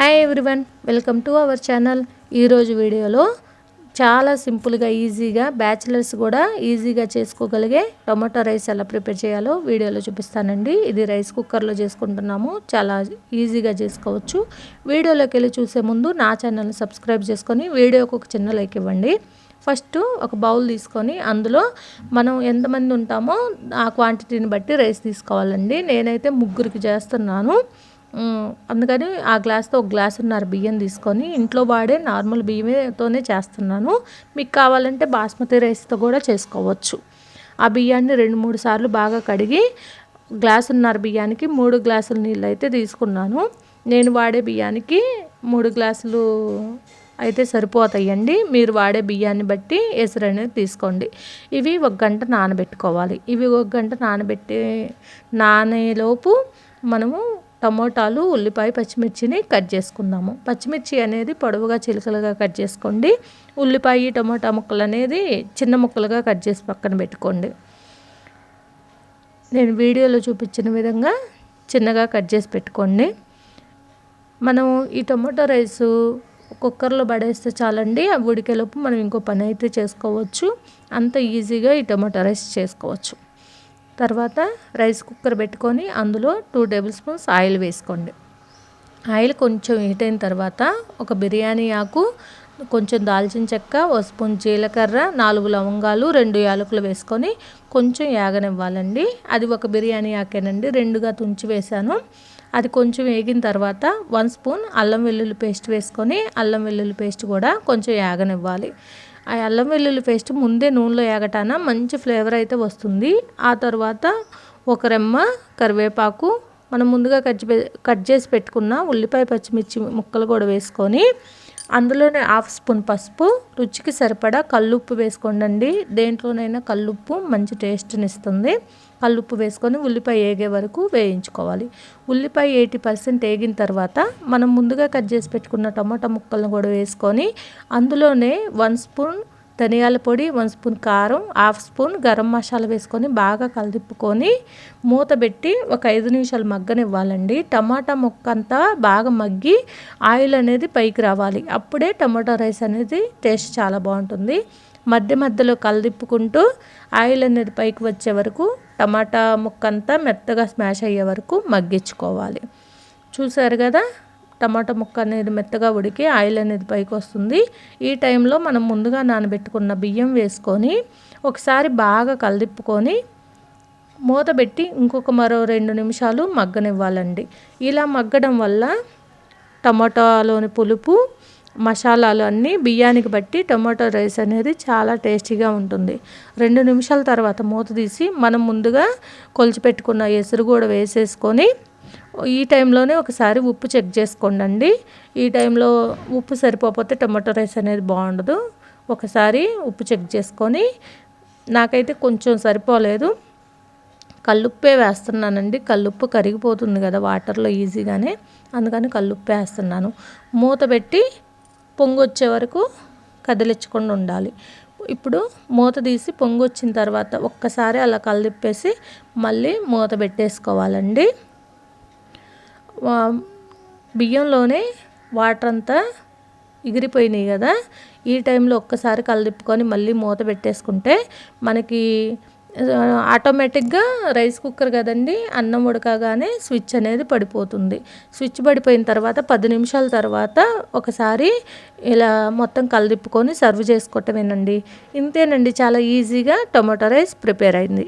Hi everyone welcome to our channel ఈరోజు వీడియోలో చాలా సింపుల్గా ఈజీగా బ్యాచిలర్స్ కూడా ఈజీగా చేసుకోగలిగే టొమాటో రైస్ ఎలా ప్రిపేర్ చేయాలో వీడియోలో చూపిస్తానండి. ఇది రైస్ కుక్కర్లో చేసుకుంటున్నాము. చాలా ఈజీగా చేసుకోవచ్చు. వీడియోలోకి వెళ్ళి చూసే ముందు నా ఛానల్ని సబ్స్క్రైబ్ చేసుకొని వీడియోకి ఒక చిన్న లైక్ ఇవ్వండి. ఫస్ట్ ఒక బౌల్ తీసుకొని అందులో మనం ఎంతమంది ఉంటామో ఆ క్వాంటిటీని బట్టి రైస్ తీసుకోవాలండి. నేనైతే ముగ్గురికి చేస్తున్నాను. అందుకని ఆ గ్లాస్తో ఒక గ్లాసున్నర బియ్యం తీసుకొని ఇంట్లో వాడే నార్మల్ బియ్యంతోనే చేస్తున్నాను. మీకు కావాలంటే బాస్మతి రైస్తో కూడా చేసుకోవచ్చు. ఆ బియ్యాన్ని రెండు మూడు సార్లు బాగా కడిగి గ్లాసున్నర బియ్యానికి మూడు గ్లాసుల నీళ్ళు అయితే తీసుకున్నాను. నేను వాడే బియ్యానికి మూడు గ్లాసులు అయితే సరిపోతాయండి. మీరు వాడే బియ్యాన్ని బట్టి ఎసరు అనేది తీసుకోండి. ఇవి ఒక గంట నానబెట్టుకోవాలి. ఇవి ఒక గంట నానబెట్టే నానేలోపు మనము టమోటాలు ఉల్లిపాయ పచ్చిమిర్చిని కట్ చేసుకుందాము. పచ్చిమిర్చి అనేది పొడవుగా చిలుకలుగా కట్ చేసుకోండి. ఉల్లిపాయ టమోటా ముక్కలు అనేది చిన్న ముక్కలుగా కట్ చేసి పక్కన పెట్టుకోండి. నేను వీడియోలో చూపించిన విధంగా చిన్నగా కట్ చేసి పెట్టుకోండి. మనం ఈ టొమాటో రైసు కుక్కర్లో పడేస్తే చాలండి. ఆ ఉడికేలోపు మనం ఇంకో పని అయితే చేసుకోవచ్చు. అంత ఈజీగా ఈ టొమాటో రైస్ చేసుకోవచ్చు. తర్వాత రైస్ కుక్కర్ పెట్టుకొని అందులో టూ టేబుల్ స్పూన్స్ ఆయిల్ వేసుకోండి. ఆయిల్ కొంచెం హీట్ అయిన తర్వాత ఒక బిర్యానీ ఆకు కొంచెం దాల్చిన చెక్క ఒక స్పూన్ జీలకర్ర నాలుగు లవంగాలు రెండు యాలకులు వేసుకొని కొంచెం యాగనివ్వాలండి. అది ఒక బిర్యానీ ఆకేనండి. రెండుగా తుంచి వేశాను. అది కొంచెం వేగిన తర్వాత వన్ స్పూన్ అల్లం వెల్లుల్లి పేస్ట్ వేసుకొని అల్లం వెల్లుల్లి పేస్ట్ కూడా కొంచెం యాగనివ్వాలి. ఆ అల్లం వెల్లుల్లి పేస్ట్ ముందే నూనెలో ఏగటాన మంచి ఫ్లేవర్ అయితే వస్తుంది. ఆ తర్వాత ఒక రెమ్మ కరివేపాకు మనం ముందుగా కట్ కట్ చేసి పెట్టుకున్న ఉల్లిపాయ పచ్చిమిర్చి ముక్కలు కూడా వేసుకొని అందులోనే హాఫ్ స్పూన్ పసుపు రుచికి సరిపడా కల్లుప్పు వేసుకోండి దేంట్లోనైనా కల్లుప్పు మంచి టేస్ట్ని ఇస్తుంది కల్లుప్పు వేసుకొని ఉల్లిపాయ వేగే వరకు వేయించుకోవాలి. ఉల్లిపాయ ఎయిటీ పర్సెంట్ వేగిన తర్వాత మనం ముందుగా కట్ చేసి పెట్టుకున్న టమాటా ముక్కలను కూడా వేసుకొని అందులోనే వన్ స్పూన్ ధనియాల పొడి వన్ స్పూన్ కారం హాఫ్ స్పూన్ గరం మసాలా వేసుకొని బాగా కలిదిప్పుకొని మూత పెట్టి ఒక ఐదు నిమిషాలు మగ్గనివ్వాలండి. టమాటా ముక్క అంతా బాగా మగ్గి ఆయిల్ అనేది పైకి రావాలి. అప్పుడే టమాటా రైస్ అనేది టేస్ట్ చాలా బాగుంటుంది. మధ్య మధ్యలో కలదిప్పుకుంటూ ఆయిల్ అనేది పైకి వచ్చే వరకు టమాటా ముక్క అంతా మెత్తగా స్మాష్ అయ్యే వరకు మగ్గించుకోవాలి. చూసారు కదా? టమాటా ముక్క అనేది మెత్తగా ఉడికి ఆయిల్ అనేది పైకి వస్తుంది. ఈ టైంలో మనం ముందుగా నానబెట్టుకున్న బియ్యం వేసుకొని ఒకసారి బాగా కలదిప్పుకొని మూత పెట్టి ఇంకొక మరో రెండు నిమిషాలు మగ్గనివ్వాలండి. ఇలా మగ్గడం వల్ల టమాటాలోని పులుపు మసాలాలు అన్నీ బియ్యానికి బట్టి టమాటో రైస్ అనేది చాలా టేస్టీగా ఉంటుంది. రెండు నిమిషాల తర్వాత మూత తీసి మనం ముందుగా కొలిచిపెట్టుకున్న ఎసురు కూడా వేసేసుకొని ఈ టైంలోనే ఒకసారి ఉప్పు చెక్ చేసుకోండి ఈ టైంలో ఉప్పు సరిపోతే టొమాటో రైస్ అనేది బాగుండదు. ఒకసారి ఉప్పు చెక్ చేసుకొని నాకైతే కొంచెం సరిపోలేదు. కల్లుప్పే వేస్తున్నానండి. కల్లుప్పు కరిగిపోతుంది కదా వాటర్లో ఈజీగానే. అందుకని కల్లుప్పే వేస్తున్నాను. మూత పెట్టి పొంగు వచ్చే వరకు కదిలించకుండా ఉండాలి. ఇప్పుడు మూత తీసి పొంగు వచ్చిన తర్వాత ఒక్కసారి అలా కలిపేసి మళ్ళీ మూత పెట్టేసుకోవాలండి. బియ్యంలోనే వాటర్ అంతా ఎగిరిపోయినాయి కదా. ఈ టైంలో ఒక్కసారి కలిపుకొని మళ్ళీ మూత పెట్టేసుకుంటే మనకి ఆటోమేటిక్గా రైస్ కుక్కర్ కదండి అన్నం ఉడకగానే స్విచ్ అనేది పడిపోతుంది. స్విచ్ పడిపోయిన తర్వాత పది నిమిషాల తర్వాత ఒకసారి ఇలా మొత్తం కలిదిప్పుకొని సర్వ్ చేసుకోవటమేనండి. ఇంతేనండి చాలా ఈజీగా టొమాటో రైస్ ప్రిపేర్ అయింది.